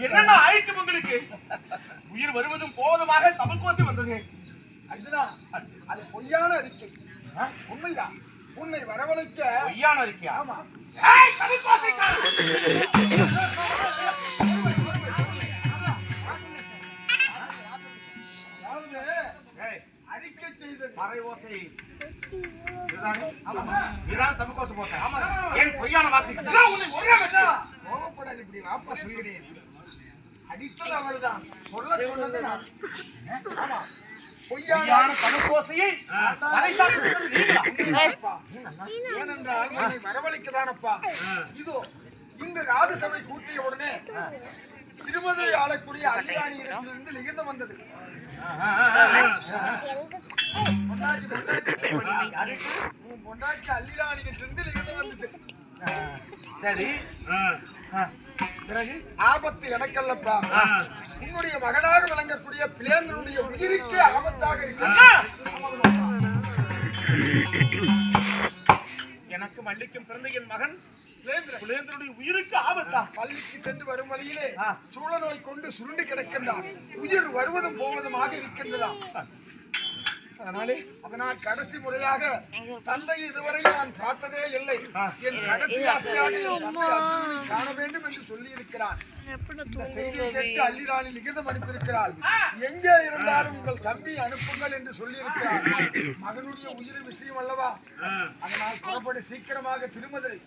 என்னென்ன ஆயிட்டு உங்களுக்கு? உயிர் வருவதும் போவதுமாக தமிழ் கோசி வந்தது. அர்ஜுனா அது பொய்யான அறிக்கை. ஆ, உண்மைதான் உன்னை வரவழைக்க பொய்யான ஆமா. அறிக்கை செய்தது. மறை ஓசை. இதுதானே? இதுதானே தமிழ் கோசம் போட்டேன் ஆமா. ஏன் பொய்யான வார்த்தை? உன்னை ஒரே இப்படி வாப்பா சொல்கிறேன் அடித்தது அவள்தான் சொல்ல சொன்னது நான் ஆமா பொய்யான பொய்யான ஏனென்றால் வரவழைக்கதானப்பா இதோ இந்த ராஜசபை கூட்டிய உடனே திருமதுரை ஆளக்கூடிய அதிகாரியிடத்திலிருந்து நிகழ்ந்து வந்தது பொண்டாட்டி, பொண்டாட்டி. உன் பொண்டாட்டி வந்தது சரி. பிறகு? ஆபத்து எனக்கல்லப்பா. உன்னுடைய மகனாக விளங்கக்கூடிய பிளேந்தனுடைய உயிருக்கு ஆபத்தாக எனக்கு மல்லிக்கும் பிறந்த என் மகன் பிளேந்திரன் குலேந்திரனுடைய உயிருக்கு ஆபத்தா? பள்ளிக்கு சென்று வரும் வழியிலே. சூழ நோய் கொண்டு சுருண்டு கிடக்கின்றான். உயிர் வருவதும் போவதுமாக இருக்கின்றதாம். அதனாலே அதனால் கடைசி முறையாக தந்தை இதுவரை நான் பார்த்ததே இல்லை. என் கடைசி ஆசையாக காண வேண்டும் என்று சொல்லி இருக்கிறான் அல்லிராணி லிகிதம் அனுப்பியிருக்கிறாள் எங்கே இருந்தாலும் உங்கள் தம்பி அனுப்புங்கள் என்று சொல்லியிருக்கிறார். மகனுடைய உயிர் விஷயம் அல்லவா? அதனால் புறப்படு சீக்கிரமாக திருமதுரை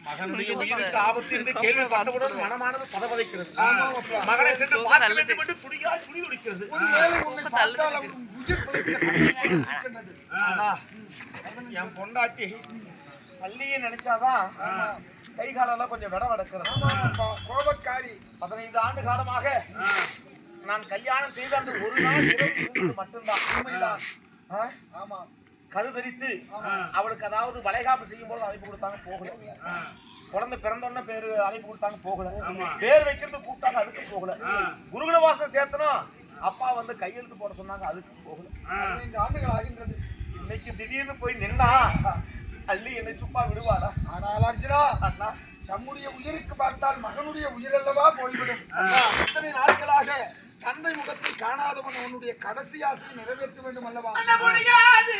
மகனுடைய உயிருக்கு ஆபத்து என்று கேள்விப்பட்டவுடன் மனமானது பதவதைக்கிறது. மகனை சென்று பார்க்க வேண்டும் என்று துடி துடிக்கிறது. என் பொண்டாட்டி பள்ளியை நினைச்சாதான் கை காலெல்லாம் கொஞ்சம் விட வடக்கிறது கோபக்காரி. பதினைந்து ஆண்டு காலமாக நான் கல்யாணம் செய்த அந்த ஒரு நாள் மட்டும்தான். உண்மைதான். ஆ? ஆமாம் கருதரித்து அவளுக்கு அதாவது வளைகாப்பு செய்யும் போது அழைப்பு கொடுத்தாங்க போகல. குழந்தை பிறந்தோடனே பேரு அழைப்பு கொடுத்தாங்க போகல. பேர் வைக்கிறது கூப்பிட்டாங்க அதுக்கு போகல. குருகுல வாசம் சேர்த்தனும் அப்பா வந்து கையெழுத்து போட சொன்னாங்க அதுக்கு போகல. பதினைந்து ஆண்டுகள் ஆகின்றது. இன்னைக்கு திடீர்னு போய் நின்னா அள்ளி என்னை சும்மா விடுவாடா ஆனால் அர்ஜுனா அண்ணா. நம்முடைய உயிருக்கு பார்த்தால் மகனுடைய உயிர் அல்லவா போய்விடும் இத்தனை நாட்களாக தந்தை முகத்தை காணாதவன் உன்னுடைய கடைசி ஆசையை நிறைவேற்ற வேண்டும் அல்லவா? முடியாது.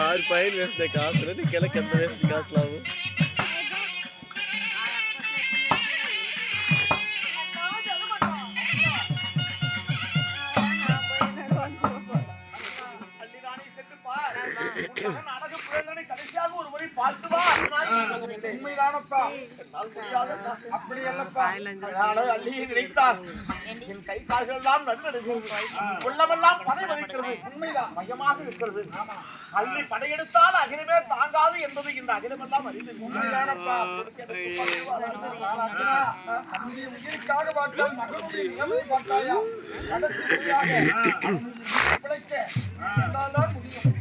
ಆರು ಪಾಯಿಂಟ್ ವೇಸ್ಟ್ ಬೇಕು ಆತರ ನಿಕ್ಕೆಲ್ಲ ಕೆತ್ತ ವೇಸ್ಟ್ ಕಾಸು ನಾವು ನಾಡಕ உண்மைதானப்பா. அப்படி அல்லப்பா அள்ளியை நினைத்தார் என் கை கால்கள் எல்லாம் உள்ளமெல்லாம் பதை உண்மைதான். மையமாக இருக்கிறது. அள்ளி படையெடுத்தால் அகிலமே தாங்காது என்பது இந்த அகிலமெல்லாம் அறிந்து. உண்மைதானப்பா. உயிருக்காக பார்த்தால் மகனுடைய பார்த்தாயா? பிழைக்க. முடியும்.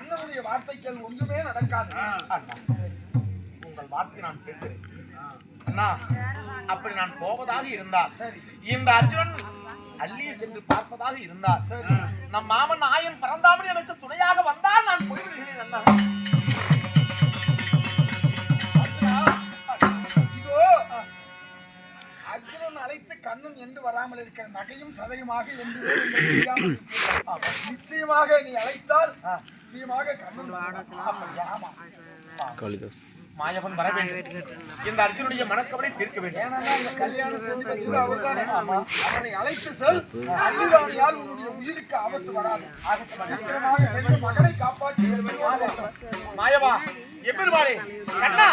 அண்ணனுடைய வார்த்தைகள் ஒன்றுமே நடக்காது. உங்கள் வார்த்தை நான் கேட்கிறேன். அண்ணா அப்படி நான் போவதாக இருந்தால் இந்த அர்ஜுனன் அள்ளியை சென்று பார்ப்பதாக இருந்தால் நம் மாமன் ஆயன் பரந்தாமன் எனக்கு துணையாக வந்தால் நான் போய்விடுகிறேன் அண்ணா. அழைத்து கண்ணன் என்று வராமல் இருக்கிற நகையும் சதையுமாக என்று. நிச்சயமாக நீ அழைத்தால் நிச்சயமாக கண்ணன் மாயவன் வர வேண்டும். இந்த அர்ஜுனுடைய மனக்கவலை தீர்க்க வேண்டும். அவனை அழைத்து செல். அர்ஜுனால் உன்னுடைய உயிருக்கு ஆபத்து வராது. மகனை. காப்பாற்றி மாயவா எப்பெருமாளே கண்ணா.